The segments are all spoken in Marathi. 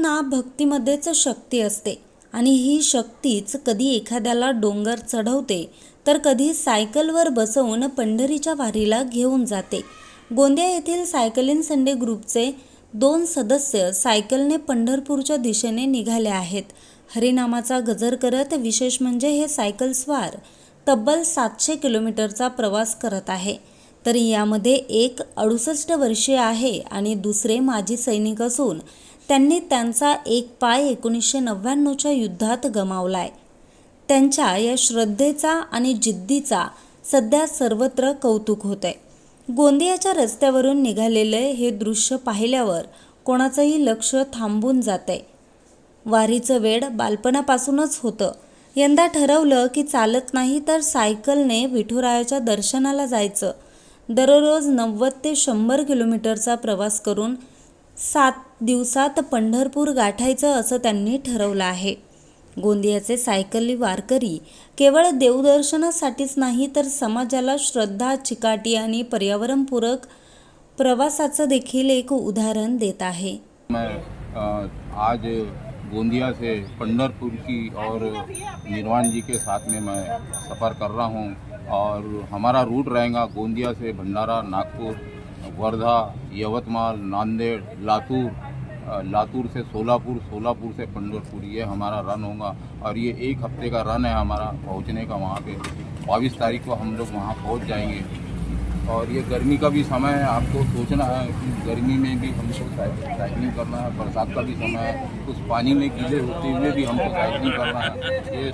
ना भक्तीमध्येच शक्ती असते. आणि ही शक्तीच कधी एखाद्याला डोंगर चढवते तर कधी सायकलवर बसवून पंढरीच्या वारीला घेऊन जाते. गोंदिया येथील सायकलिंग संडे ग्रुपचे दोन सदस्य सायकलने पंढरपूरच्या दिशेने निघाले आहेत. हरिनामाचा गजर करत विशेष म्हणजे हे सायकल स्वार तब्बल सातशे किलोमीटरचा प्रवास करत आहे. तर यामध्ये एक अडुसष्ट वर्षीय आहे आणि दुसरे माजी सैनिक असून त्यांनी त्यांचा एक पाय एकोणीसशे नव्याण्णवच्या युद्धात गमावलाय. त्यांच्या या श्रद्धेचा आणि जिद्दीचा सध्या सर्वत्र कौतुक होत आहे गोंदियाच्या रस्त्यावरून निघालेले हे दृश्य पाहिल्यावर कोणाचंही लक्ष थांबून जातंय. वारीचं वेड बालपणापासूनच होतं. यंदा ठरवलं की चालत नाही तर सायकलने विठुरायाच्या दर्शनाला जायचं. दररोज नव्वद ते शंभर किलोमीटरचा प्रवास करून सात दिवसात पंढरपूर गाठायचं असं त्यांनी ठरवलं आहे. गोंदियाचे सायकली वारकरी केवळ देवदर्शनासाठीच नाही तर समाजाला श्रद्धा चिकाटी आणि पर्यावरणपूरक प्रवासाचं देखील एक उदाहरण देत आहे. आज गोंदिया से पंडरपुर की और निर्वाण जी के साथ में मैं सफ़र कर रहा हूँ और हमारा रूट रहेगा गोंदिया से भंडारा नागपुर। वर्धा, यवतमाल, नांदेड़, लातूर लातूर से सोलापुर सोलापुर से पंडरपुर ये हमारा रन होगा। और ये एक हफ़्ते का रन है हमारा पहुँचने का वहाँ पे। बाईस तारीख को हम लोग वहाँ पहुँच जाएँगे। और ये गर्मी का भी समय है, आपको सोचना है कि गर्मी में भी हमको साइ- साइकिलिंग करना है, बरसात का भी समय है। उस पानी में गीले होते हुए भी हमको साइकिलिंग करना है। ये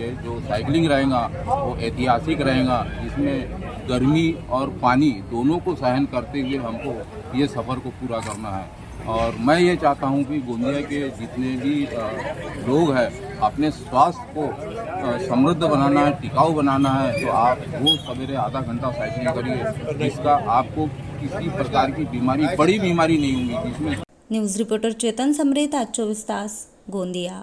ये जो साइकिलिंग रहेगा, वो ऐतिहासिक रहेगा। इसमें गर्मी और पानी दोनों को सहन करते हुए हमको ये सफ़र को पूरा करना है। और मैं ये चाहता हूँ कि गोंदिया के जितने भी लोग हैं, अपने स्वास्थ्य को समृद्ध बनाना है, टिकाऊ बनाना है तो आप रोज सवेरे आधा घंटा साइकिलिंग करिए, जिसका आपको किसी प्रकार की बीमारी, बड़ी बीमारी नहीं होगी जिसमें न्यूज़ रिपोर्टर चेतन समरीत, आज चोवीस तास, गोंदिया।